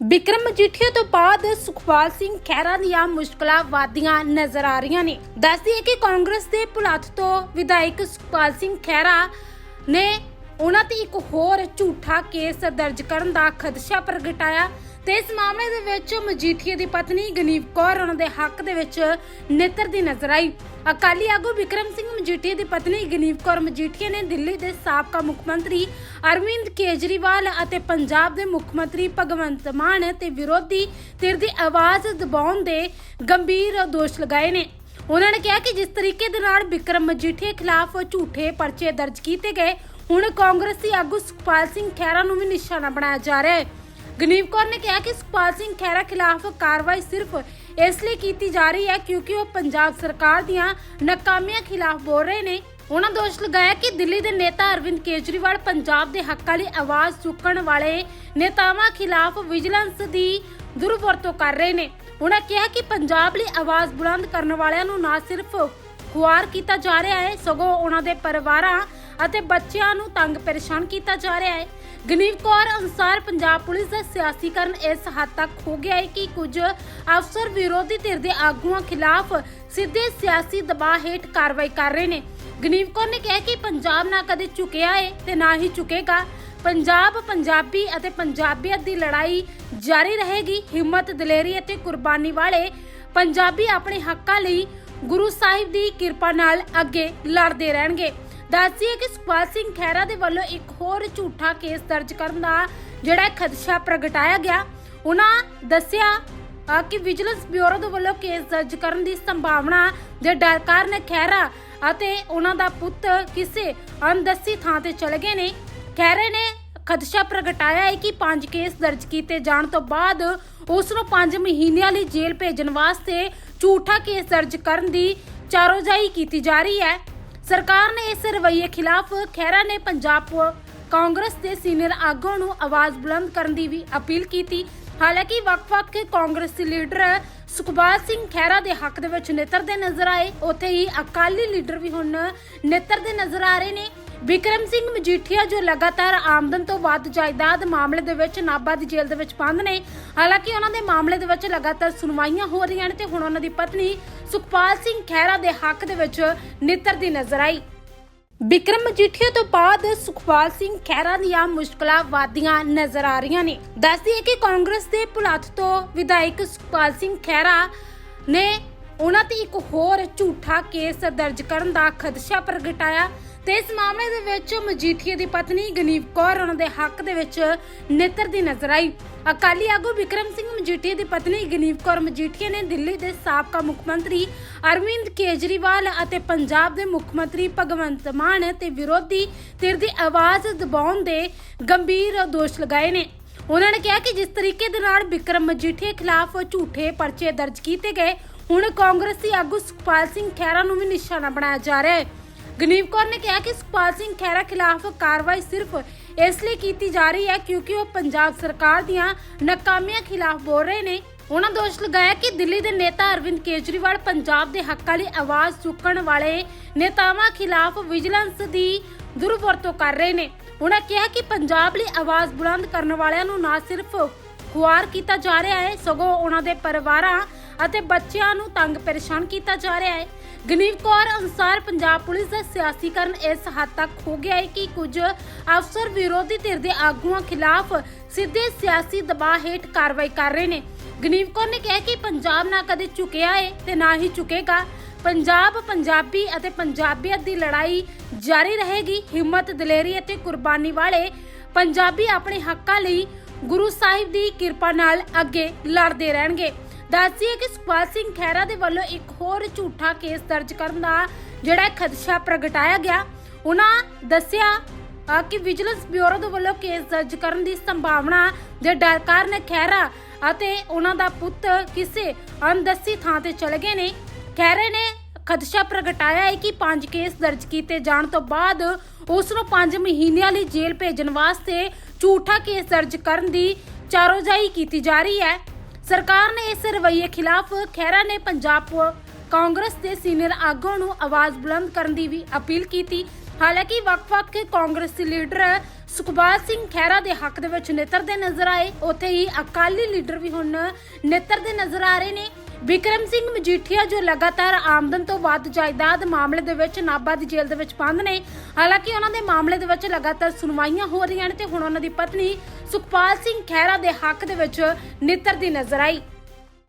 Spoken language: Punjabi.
ਬਿਕਰਮ ਮਜੀਠੀਆ ਤੋਂ ਬਾਅਦ ਸੁਖਪਾਲ ਸਿੰਘ ਖਹਿਰਾ ਦੀਆਂ ਮੁਸ਼ਕਲਾਂ ਵਾਦੀਆਂ ਨਜ਼ਰ ਆ ਰਹੀਆਂ ਨੇ। ਦੱਸਦੀ ਹੈ ਕਿ ਕਾਂਗਰਸ ਦੇ ਭੁਲੱਥ ਤੋਂ ਵਿਧਾਇਕ ਸੁਖਪਾਲ ਸਿੰਘ ਖਹਿਰਾ ਨੇ ਉਹਨਾਂ ਤੇ ਇੱਕ ਹੋਰ ਝੂਠਾ ਕੇਸ ਦਰਜ ਕਰਨ ਦਾ ਖਦਸ਼ਾ ਪ੍ਰਗਟਾਇਆ। ਤੇ ਇਸ ਮਾਮਲੇ ਦੇ ਵਿੱਚ ਮਜੀਠੀਆ ਦੀ ਪਤਨੀ ਗਨੀਵ ਕੌਰ, ਉਹਨਾਂ ਦੇ ਹੱਕ ਦੇ ਵਿੱਚ ਨਿੱਤਰਦੀ ਨਜ਼ਰ ਆਈ। ਅਕਾਲੀ ਆਗੂ ਵਿਕਰਮ ਸਿੰਘ ਮਜੀਠੀਆ ਦੀ ਪਤਨੀ ਗਨੀਵ ਕੌਰ ਮਜੀਠੀਆ ਨੇ ਦਿੱਲੀ ਦੇ ਸਾਬਕਾ ਮੁੱਖ ਮੰਤਰੀ ਅਰਵਿੰਦ ਕੇਜਰੀਵਾਲ ਅਤੇ ਪੰਜਾਬ ਦੇ ਮੁੱਖ ਮੰਤਰੀ ਭਗਵੰਤ ਮਾਨ ਤੇ ਵਿਰੋਧੀ ਧਿਰ ਦੀ ਆਵਾਜ਼ ਦਬਾਉਣ ਦੇ ਗੰਭੀਰ ਦੋਸ਼ ਲਗਾਏ ਨੇ। ਉਹਨਾਂ ਨੇ ਕਿਹਾ ਕਿ ਜਿਸ ਤਰੀਕੇ ਦੇ ਨਾਲ ਵਿਕਰਮ ਮਜੀਠੀਏ ਖਿਲਾਫ ਝੂਠੇ ਪਰਚੇ ਦਰਜ ਕੀਤੇ ਗਏ, ਹੁਣ ਕਾਂਗਰਸੀ ਆਗੂ ਸੁਖਪਾਲ ਸਿੰਘ ਖਹਿਰਾ ਨੂੰ ਵੀ ਨਿਸ਼ਾਨਾ ਬਣਾਇਆ ਜਾ ਰਿਹਾ ਹੈ। ਗਨੀਵ ਕੌਰ ਨੇ ਕਿਹਾ ਕਿ ਸੁਖਪਾਲ ਸਿੰਘ ਖਹਿਰਾ ਖਿਲਾਫ ਕਾਰਵਾਈ ਸਿਰਫ ਇਸ ਲਈ ਕੀਤੀ ਜਾ ਰਹੀ ਹੈ ਕਿਉਂਕਿ ਉਹ ਪੰਜਾਬ ਸਰਕਾਰ ਦੀਆਂ ਨਾਕਾਮੀਆਂ ਖਿਲਾਫ ਬੋਲ ਰਹੇ ਨੇ। ਉਹਨਾਂ ਦੋਸ਼ ਲਗਾਇਆ ਕਿ ਦਿੱਲੀ ਦੇ ਨੇਤਾ ਅਰਵਿੰਦ ਕੇਜਰੀਵਾਲ ਪੰਜਾਬ ਦੇ ਹੱਕਾਂ ਲਈ ਆਵਾਜ਼ ਚੁੱਕਣ ਵਾਲੇ ਨੇਤਾਵਾਂ ਖਿਲਾਫ ਵਿਜੀਲੈਂਸ ਦੀ ਦੁਰਵਰਤੋਂ ਕਰ ਰਹੇ ਨੇ। ਉਹਨਾਂ ਕਿਹਾ ਕਿ ਪੰਜਾਬ ਲਈ ਆਵਾਜ਼ ਬੁਲੰਦ ਕਰਨ ਵਾਲਿਆਂ ਨੂੰ ਨਾ ਸਿਰਫ ਖੁਆਰ ਕੀਤਾ ਜਾ ਰਿਹਾ ਹੈ, ਸਗੋਂ ਉਹਨਾਂ ਦੇ ਪਰਿਵਾਰਾਂ ਅਤੇ ਬੱਚਿਆਂ ਨੂੰ ਤੰਗ ਪਰੇਸ਼ਾਨ ਕੀਤਾ ਜਾ ਰਿਹਾ ਹੈ। ਗਨੀਵ ਕੌਰ ਅਨੁਸਾਰ ਪੰਜਾਬ ਪੁਲਿਸ ਦਾ ਸਿਆਸੀਕਰਨ ਇਸ ਹੱਦ ਤੱਕ ਹੋ ਗਿਆ ਹੈ ਕਿ ਕੁਝ ਅਫਸਰ ਵਿਰੋਧੀ ਧਿਰ ਦੇ ਆਗੂਆਂ ਖਿਲਾਫ ਸਿੱਧੇ ਸਿਆਸੀ ਦਬਾਅ ਹੇਠ ਕਾਰਵਾਈ ਕਰ ਰਹੇ ਨੇ। ਗਨੀਵ ਕੌਰ ਨੇ ਕਿਹਾ ਕਿ ਪੰਜਾਬ ਨਾ ਕਦੇ ਝੁਕਿਆ ਹੈ ਤੇ ਨਾ ਹੀ ਝੁਕੇਗਾ। ਪੰਜਾਬ ਪੰਜਾਬੀ ਅਤੇ ਪੰਜਾਬੀਅਤ ਦੀ ਲੜਾਈ ਜਾਰੀ ਰਹੇਗੀ। ਹਿੰਮਤ, ਦਲੇਰੀ ਅਤੇ ਕੁਰਬਾਨੀ ਵਾਲੇ ਪੰਜਾਬੀ ਆਪਣੇ ਹੱਕਾਂ ਲਈ ਗੁਰੂ ਸਾਹਿਬ ਦੀ ਕਿਰਪਾ ਨਾਲ ਅੱਗੇ ਲੜਦੇ ਰਹਿਣਗੇ। ਦੱਸੀਏ ਕਿ ਸੁਖਪਾਲ ਸਿੰਘ ਖਹਿਰਾ ਦੇ ਵੱਲੋਂ ਇੱਕ ਹੋਰ ਝੂਠਾ ਕੇਸ ਦਰਜ ਕਰਨ ਦਾ ਜਿਹੜਾ ਖਦਸ਼ਾ ਪ੍ਰਗਟਾਇਆ ਗਿਆ, ਉਹਨਾਂ ਦੱਸਿਆ ਕਿ ਵਿਜੀਲੈਂਸ ਬਿਊਰੋ ਦੇ ਵੱਲੋਂ ਕੇਸ ਦਰਜ ਕਰਨ ਦੀ ਸੰਭਾਵਨਾ ਦੇ ਡਰ ਕਾਰਨ ਖਹਿਰਾ ਅਤੇ ਉਹਨਾਂ ਦਾ ਪੁੱਤ ਕਿਸੇ ਅਣਦੱਸੀ ਥਾਂ ਤੇ ਚਲੇ ਗਏ ਨੇ। ਖਹਿਰੇ ਨੇ ਖਦਸ਼ਾ ਪ੍ਰਗਟਾਇਆ ਹੈ ਕਿ ਪੰਜ ਕੇਸ ਦਰਜ ਕੀਤੇ ਜਾਣ ਤੋਂ ਬਾਅਦ ਉਸ ਨੂੰ 5 ਮਹੀਨਿਆਂ ਲਈ ਜੇਲ੍ਹ ਭੇਜਣ ਵਾਸਤੇ ਝੂਠਾ ਕੇਸ ਦਰਜ ਕਰਨ ਦੀ ਚਾਰੋਜਾਈ ਕੀਤੀ ਜਾ ਰਹੀ ਹੈ। ਸਰਕਾਰ ਨੇ ਇਸ ਰਵੱਈਏ ਖਿਲਾਫ ਖਹਿਰਾ ਨੇ ਪੰਜਾਬ ਕਾਂਗਰਸ ਦੇ ਸੀਨੀਅਰ ਆਗੂਆਂ ਨੂੰ ਆਵਾਜ਼ ਬੁਲੰਦ ਕਰਨ ਦੀ ਵੀ ਅਪੀਲ ਕੀਤੀ। ਹਾਲਾਂਕਿ ਵੱਖ-ਵੱਖ ਕਾਂਗਰਸੀ ਲੀਡਰ ਸੁਖਬਾਲ ਸਿੰਘ ਖਹਿਰਾ ਦੇ ਹੱਕ ਦੇ ਵਿੱਚ ਨਿੱਤਰਦੇ ਨਜ਼ਰ ਆਏ, ਉੱਥੇ ਹੀ ਅਕਾਲੀ ਲੀਡਰ ਵੀ ਹੁਣ ਨਿੱਤਰਦੇ ਨਜ਼ਰ ਆ ਰਹੇ ਨੇ। ਵਿਕਰਮ ਸਿੰਘ ਮਜੀਠੀਆ, ਜੋ ਲਗਾਤਾਰ ਆਮਦਨ ਤੋਂ ਵੱਧ ਜਾਇਦਾਦ ਮਾਮਲੇ ਦੇ ਵਿੱਚ ਨਾਭਾ ਦੀ ਜੇਲ੍ਹ ਦੇ ਵਿੱਚ ਬੰਦ ਨੇ, ਹਾਲਾਂਕਿ ਉਹਨਾਂ ਦੇ ਮਾਮਲੇ ਦੇ ਵਿੱਚ ਲਗਾਤਾਰ ਸੁਣਵਾਈਆਂ ਹੋ ਰਹੀਆਂ ਨੇ ਤੇ ਹੁਣ ਉਹਨਾਂ ਦੀ ਪਤਨੀ ਸੁਖਪਾਲ ਸਿੰਘ ਖਹਿਰਾ ਦੇ ਹੱਕ ਦੇ ਵਿੱਚ ਨਿੱਤਰਦੀ ਨਜ਼ਰ ਆਈ। ਵਿਕਰਮ ਮਜੀਠੀਆ ਤੋਂ ਬਾਅਦ ਸੁਖਪਾਲ ਸਿੰਘ ਖਹਿਰਾ ਦੀਆਂ ਮੁਸ਼ਕਲਾਂ ਵਾਦੀਆਂ ਨਜ਼ਰ ਆ ਰਹੀਆਂ ਨੇ। ਦੱਸਦੀ ਹੈ ਕਿ ਕਾਂਗਰਸ ਦੇ ਭੁਲੱਥ ਤੋਂ ਵਿਧਾਇਕ ਸੁਖਪਾਲ ਸਿੰਘ ਖਹਿਰਾ ਨੇ ਉਹਨਾਂ ਤੇ ਇੱਕ ਹੋਰ ਝੂਠਾ ਕੇਸ ਦਰਜ ਕਰਨ ਦਾ ਖਦਸ਼ਾ ਪ੍ਰਗਟਾਇਆ। ਤੇ ਇਸ ਮਾਮਲੇ ਦੇ ਵਿੱਚ ਮਜੀਠੀਆ ਦੀ ਪਤਨੀ ਗਨੀਵ ਕੌਰ, ਉਹਨਾਂ ਦੇ ਹੱਕ ਦੇ ਵਿੱਚ ਨਿੱਤਰਦੀ ਨਜ਼ਰ ਆਈ। ਅਕਾਲੀ ਆਗੂ ਵਿਕਰਮ ਸਿੰਘ ਮਜੀਠੀਆ ਦੀ ਪਤਨੀ ਗਨੀਵ ਕੌਰ ਮਜੀਠੀਆ ਨੇ ਦਿੱਲੀ ਦੇ ਸਾਬਕਾ ਮੁੱਖ ਮੰਤਰੀ ਅਰਵਿੰਦ ਕੇਜਰੀਵਾਲ ਅਤੇ ਪੰਜਾਬ ਦੇ ਮੁੱਖ ਮੰਤਰੀ ਭਗਵੰਤ ਮਾਨ ਤੇ ਵਿਰੋਧੀ ਧਿਰ ਦੀ ਆਵਾਜ਼ ਦਬਾਉਣ ਦੇ ਗੰਭੀਰ ਦੋਸ਼ ਲਗਾਏ ਨੇ। ਉਹਨਾਂ ਨੇ ਕਿਹਾ ਕਿ ਜਿਸ ਤਰੀਕੇ ਦੇ ਨਾਲ ਵਿਕਰਮ ਮਜੀਠੀਏ ਖਿਲਾਫ ਝੂਠੇ ਪਰਚੇ ਦਰਜ ਕੀਤੇ ਗਏ, ਹੁਣ ਕਾਂਗਰਸੀ ਆਗੂ ਸੁਖਪਾਲ ਸਿੰਘ ਖਹਿਰਾ ਨੂੰ ਵੀ ਨਿਸ਼ਾਨਾ ਬਣਾਇਆ ਜਾ ਰਿਹਾ ਹੈ। ਗਨੀਵ ਕੌਰ ਨੇ ਕਿਹਾ ਕਿ ਸੁਖਪਾਲ ਸਿੰਘ ਖਹਿਰਾ ਖਿਲਾਫ ਕਾਰਵਾਈ ਸਿਰਫ ਇਸ ਲਈ ਕੀਤੀ ਜਾ ਰਹੀ ਹੈ ਕਿਉਂਕਿ ਉਹ ਪੰਜਾਬ ਸਰਕਾਰ ਦੀਆਂ ਨਾਕਾਮੀਆਂ ਖਿਲਾਫ ਬੋਲ ਰਹੇ ਨੇ। ਉਹਨਾਂ ਦੋਸ਼ ਲਗਾਇਆ ਕਿ ਦਿੱਲੀ ਦੇ ਨੇਤਾ ਅਰਵਿੰਦ ਕੇਜਰੀਵਾਲ ਪੰਜਾਬ ਦੇ ਹੱਕਾਂ ਲਈ ਆਵਾਜ਼ ਚੁੱਕਣ ਵਾਲੇ ਨੇਤਾਵਾਂ ਖਿਲਾਫ ਵਿਜੀਲੈਂਸ ਦੀ ਦੁਰਵਰਤੋਂ ਕਰ ਰਹੇ ਨੇ। ਉਹਨਾਂ ਕਿਹਾ ਕਿ ਪੰਜਾਬ ਲਈ ਆਵਾਜ਼ ਬੁਲੰਦ ਕਰਨ ਵਾਲਿਆਂ ਨੂੰ ਨਾ ਸਿਰਫ ਖੁਆਰ ਕੀਤਾ ਜਾ ਰਿਹਾ ਹੈ, ਸਗੋਂ ਉਹਨਾਂ ਦੇ ਪਰਿਵਾਰਾਂ ਅਤੇ ਬੱਚਿਆਂ ਨੂੰ ਤੰਗ ਪਰੇਸ਼ਾਨ ਕੀਤਾ ਜਾ ਰਿਹਾ ਹੈ। ਗਨੀਵ ਕੌਰ ਅਨੁਸਾਰ ਪੰਜਾਬ ਪੁਲਿਸ ਦਾ ਸਿਆਸੀਕਰਨ ਇਸ ਹੱਦ ਤੱਕ ਹੋ ਗਿਆ ਹੈ ਕਿ ਕੁਝ ਅਫਸਰ ਵਿਰੋਧੀ ਧਿਰ ਦੇ ਆਗੂਆਂ ਖਿਲਾਫ ਸਿੱਧੇ ਸਿਆਸੀ ਦਬਾਅ ਹੇਠ ਕਾਰਵਾਈ ਕਰ ਰਹੇ ਨੇ। ਗਨੀਵ ਕੌਰ ਨੇ ਕਿਹਾ ਕਿ ਪੰਜਾਬ ਨਾ ਕਦੇ ਝੁਕਿਆ ਹੈ ਤੇ ਨਾ ਹੀ ਝੁਕੇਗਾ। ਪੰਜਾਬ ਪੰਜਾਬੀ ਅਤੇ ਪੰਜਾਬੀਅਤ ਦੀ ਲੜਾਈ ਜਾਰੀ ਰਹੇਗੀ। ਹਿੰਮਤ, ਦਲੇਰੀ ਅਤੇ ਕੁਰਬਾਨੀ ਵਾਲੇ ਪੰਜਾਬੀ ਆਪਣੇ ਹੱਕਾਂ ਲਈ ਗੁਰੂ ਸਾਹਿਬ ਦੀ ਕਿਰਪਾ ਨਾਲ ਅੱਗੇ ਲੜਦੇ ਰਹਿਣਗੇ। ਦੱਸੀਏ ਕਿ ਸੁਖਪਾਲ ਸਿੰਘ ਖਹਿਰਾ ਦੇ ਵੱਲੋਂ ਇੱਕ ਹੋਰ ਝੂਠਾ ਕੇਸ ਦਰਜ ਕਰਨ ਦਾ ਜਿਹੜਾ ਖਦਸ਼ਾ ਪ੍ਰਗਟਾਇਆ ਗਿਆ, ਉਹਨਾਂ ਦੱਸਿਆ ਕਿ ਵਿਜੀਲੈਂਸ ਬਿਊਰੋ ਦੇ ਵੱਲੋਂ ਕੇਸ ਦਰਜ ਕਰਨ ਦੀ ਸੰਭਾਵਨਾ ਦੇ ਡਰ ਕਾਰਨ ਖਹਿਰਾ ਅਤੇ ਉਹਨਾਂ ਦਾ ਪੁੱਤ ਕਿਸੇ ਅਣਦੱਸੀ ਥਾਂ ਤੇ ਚਲੇ ਗਏ ਨੇ। ਖਹਿਰੇ ਨੇ ਖਦਸ਼ਾ ਪ੍ਰਗਟਾਇਆ ਹੈ ਕਿ ਪੰਜ ਕੇਸ ਦਰਜ ਕੀਤੇ ਜਾਣ ਤੋਂ ਬਾਅਦ ਉਸ ਨੂੰ 5 ਮਹੀਨਿਆਂ ਲਈ ਜੇਲ੍ਹ ਭੇਜਣ ਵਾਸਤੇ ਝੂਠਾ ਕੇਸ ਦਰਜ ਕਰਨ ਦੀ ਚਾਰੋਜਾਈ ਕੀਤੀ ਜਾ ਰਹੀ ਹੈ। ਸਰਕਾਰ ਨੇ ਇਸ ਰਵੱਈਏ ਖਿਲਾਫ ਖਹਿਰਾ ਨੇ ਪੰਜਾਬ ਕਾਂਗਰਸ ਦੇ ਸੀਨੀਅਰ ਆਗੂਆਂ ਨੂੰ ਆਵਾਜ਼ ਬੁਲੰਦ ਕਰਨ ਦੀ ਵੀ ਅਪੀਲ ਕੀਤੀ। ਹਾਲਾਂਕਿ ਵੱਖ-ਵੱਖ ਕਾਂਗਰਸੀ ਲੀਡਰ ਸੁਖਬਾਲ ਸਿੰਘ ਖਹਿਰਾ ਦੇ ਹੱਕ ਦੇ ਵਿੱਚ ਨਿੱਤਰਦੇ ਨਜ਼ਰ ਆਏ, ਉੱਥੇ ਹੀ ਅਕਾਲੀ ਲੀਡਰ ਵੀ ਹੁਣ ਨਿੱਤਰਦੇ ਨਜ਼ਰ ਆ ਰਹੇ ਨੇ। ਵਿਕਰਮ ਸਿੰਘ ਮਜੀਠੀਆ, ਜੋ ਲਗਾਤਾਰ ਆਮਦਨ ਤੋਂ ਵੱਧ ਜਾਇਦਾਦ ਮਾਮਲੇ ਦੇ ਵਿੱਚ ਨਾਭਾ ਦੀ ਜੇਲ੍ਹ ਦੇ ਵਿੱਚ ਬੰਦ ਨੇ, ਹਾਲਾਂਕਿ ਉਹਨਾਂ ਦੇ ਮਾਮਲੇ ਦੇ ਵਿੱਚ ਲਗਾਤਾਰ ਸੁਣਵਾਈਆਂ ਹੋ ਰਹੀਆਂ ਨੇ ਤੇ ਹੁਣ ਉਹਨਾਂ ਦੀ ਪਤਨੀ ਸੁਖਪਾਲ ਸਿੰਘ ਖਹਿਰਾ ਦੇ ਹੱਕ ਦੇ ਵਿੱਚ ਨਿੱਤਰਦੀ ਨਜ਼ਰ ਆਈ।